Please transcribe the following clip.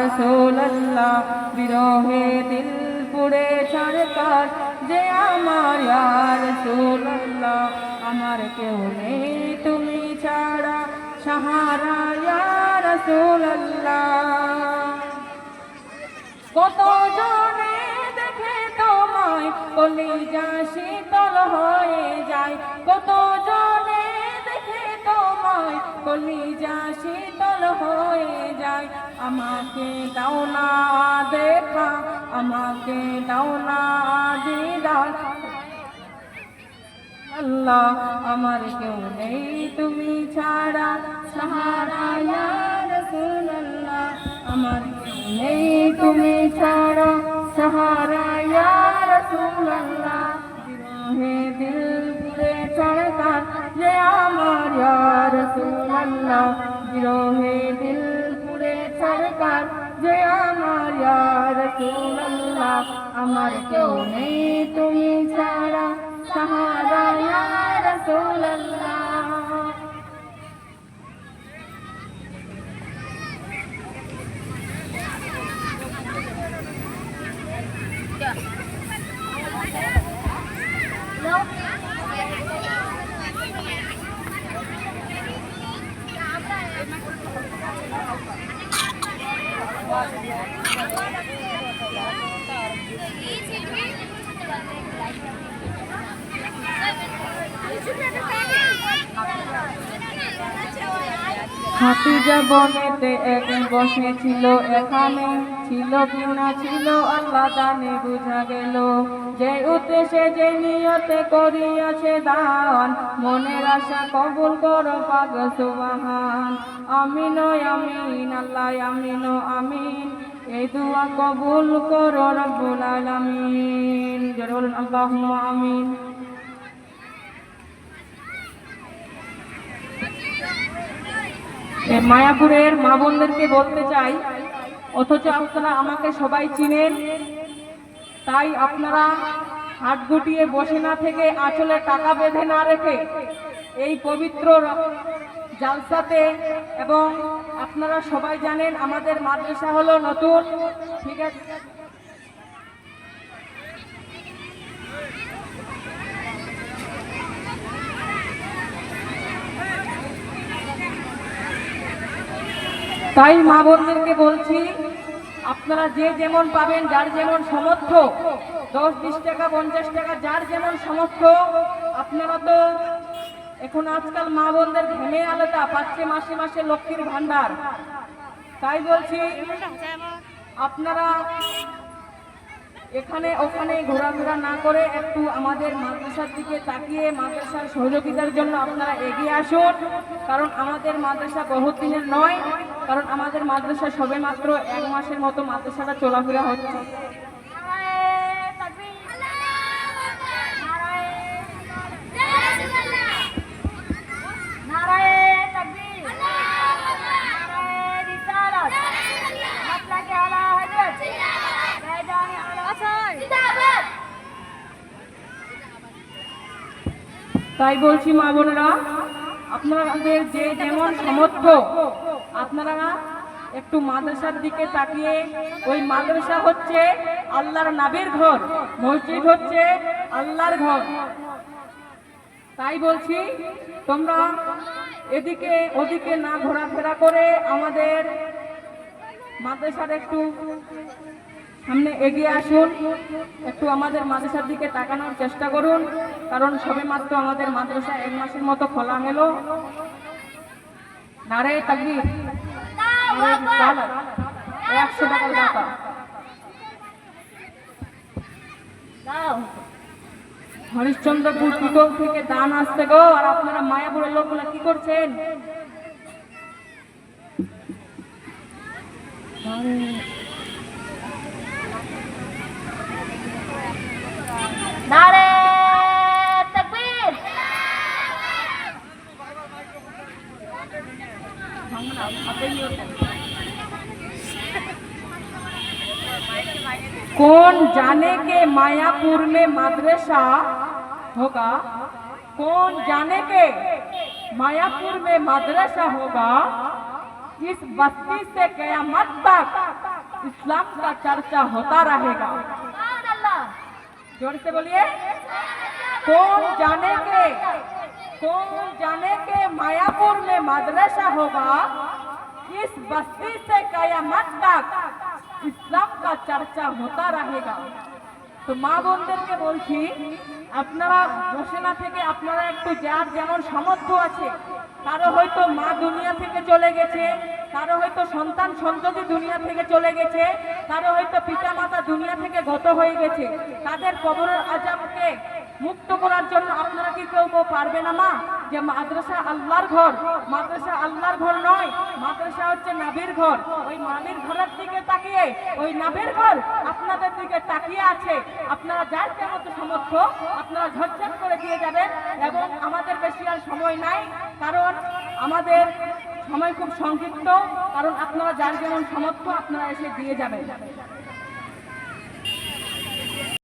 রসোল্লাহ বিরহে দিল পুড়ে সরকার। যে আমার রসোল্লাহ আমার কেউ নেই তুমি ছাড়া। সাহারা রসোল্লাহ কত জনে দেখে তোমায়, কলিজা শীতল হয়ে যায়। কত জনে দেখে তোমায়, কলিজা শীতল হয়ে যায়। আমাকে দাও না দেখা, আমাকে দাও না দিদার আল্লাহ, আমার কেউ নেই তুমি ছাড়া। সাহারা আমার কেউ নেই তুমি ছাড়া। সাহারা রাসূলুল্লাহ বিরহে দিল পুরে চড়কার যে আমার রাসূলুল্লাহ বিরহে দিল পুরে চড়কার যে আমার রাসূলুল্লাহ আমার কেউ নেই তুমি ছাড়া সাহারা ইয়া রাসূলুল্লাহ হাতিজা বনেতে এক বসেছিল এখানে ছিল কিনা ছিল আল্লাহ, জানে বুঝা গেল। যে উদ্দেশ্যে, যে নিয়তে করিয়াছে দান, মনের আশা কবুল করো পাগ সুবাহান। আমিন আমিন, আল্লাহ, আমিন আমিন। এই দুয়া কবুল করো রব্বুল আলামিন। জোরে বলুন, আল্লাহুম্মা আমিন। মায়াপুরের মা বোনদেরকে বলতে চাই, অথচ আপনারা আমাকে সবাই চিনেন, তাই আপনারা হাত গুটিয়ে বসে না থেকে আঁচলে টাকা বেঁধে না রেখে এই পবিত্র জালসাতে এবং আপনারা সবাই জানেন আমাদের মাদ্রাসা হলো নতুন, ঠিক আছে? তাই মা বোনদেরকে বলছি, আপনারা যে যেমন পাবেন, যার যেমন সমর্থ দশ, বিশ টাকা, পঞ্চাশ টাকা, যার যেমন সমর্থ আপনারা তো এখন আজকাল মা বোনদের ঘেমে আলাদা পাচ্ছে মাসে মাসে লক্ষ্মীর ভান্ডার তাই বলছি, আপনারা এখানে ওখানে ঘোরাফেরা না করে একটু আমাদের মাদ্রাসার দিকে তাকিয়ে মাদ্রাসার সহযোগিতার জন্য আপনারা এগিয়ে আসুন। কারণ আমাদের মাদ্রাসা বহুত দিনের নয়, কারণ আমাদের মাদ্রাসা সবে মাত্র এক মাসের মতো মাদ্রাসাটা চলাফেরা হচ্ছে। তাই বলছি, মা বোনেরা, আপনাদের যে যেমন সামর্থ্য, আপনারা একটু মাদ্রাসার দিকে তাকিয়ে, ওই মাদ্রাসা হচ্ছে আল্লাহর নাবের ঘর, মসজিদ হচ্ছে আল্লাহর ঘর। তাই বলছি, তোমরা এদিকে ওদিকে না ঘোরাফেরা করে আমাদের মাদ্রাসার একটু সামনে এগিয়ে আসুন। একটু আমাদের মাদ্রাসার দিকে তাকানোর চেষ্টা করুন, কারণ সবে মাত্র আমাদের মাদ্রাসা এক মাসের মতো খোলা গেল নারে তাকবীর। একশো টাকার টাকা হরিশ্চন্দ্রপুর থেকে দান আসতে গো, আর আপনারা মায়াপুরের লোকগুলা কি করছেন? कौन जाने के मायापुर में मदरसा होगा? कौन जाने के मायापुर में मदरसा होगा? इस बस्ती से कयामत तक इस्लाम का चर्चा होता रहेगा। ज़ोर से बोलिए। कौन जाने के, कौन जाने के मायापुर में मदरसा होगा? इस बस्ती से कयामत तक ইসলাম কা চর্চা হতা রহেগা। তো মা বোনদেরকে বলছি, আপনারা বসে না থেকে আপনারা একটু যার যেমন সামর্থ্য আছে কারও হয়তো মা দুনিয়া থেকে চলে গেছে কারও হয়তো সন্তান সন্ততি দুনিয়া থেকে চলে গেছে, কারও হয়তো পিতা মাতা দুনিয়া থেকে গত হয়ে গেছে। তাদের কবরের আজাবকে মুক্ত করার জন্য আপনারা কি কেউ কেউ পারবে না মা? যে মাদ্রাসা আল্লাহর ঘর। মাদ্রাসা আল্লাহর ঘর নয়, মাদ্রাসা হচ্ছে নাবির ঘর। ওই নাবির ঘরের দিকে তাকিয়ে, ওই নাবির ঘর আপনাদের দিকে তাকিয়ে আছে। আপনারা যার যেমন সামর্থ্য, আপনারা ঝটঝট করে দিয়ে যাবেন এবং আমাদের বেশি আর সময় নাই, কারণ আমাদের সময় খুব সংক্ষিপ্ত কারণ আপনারা যার যেমন সমর্থ আপনারা এসে দিয়ে যাবেন।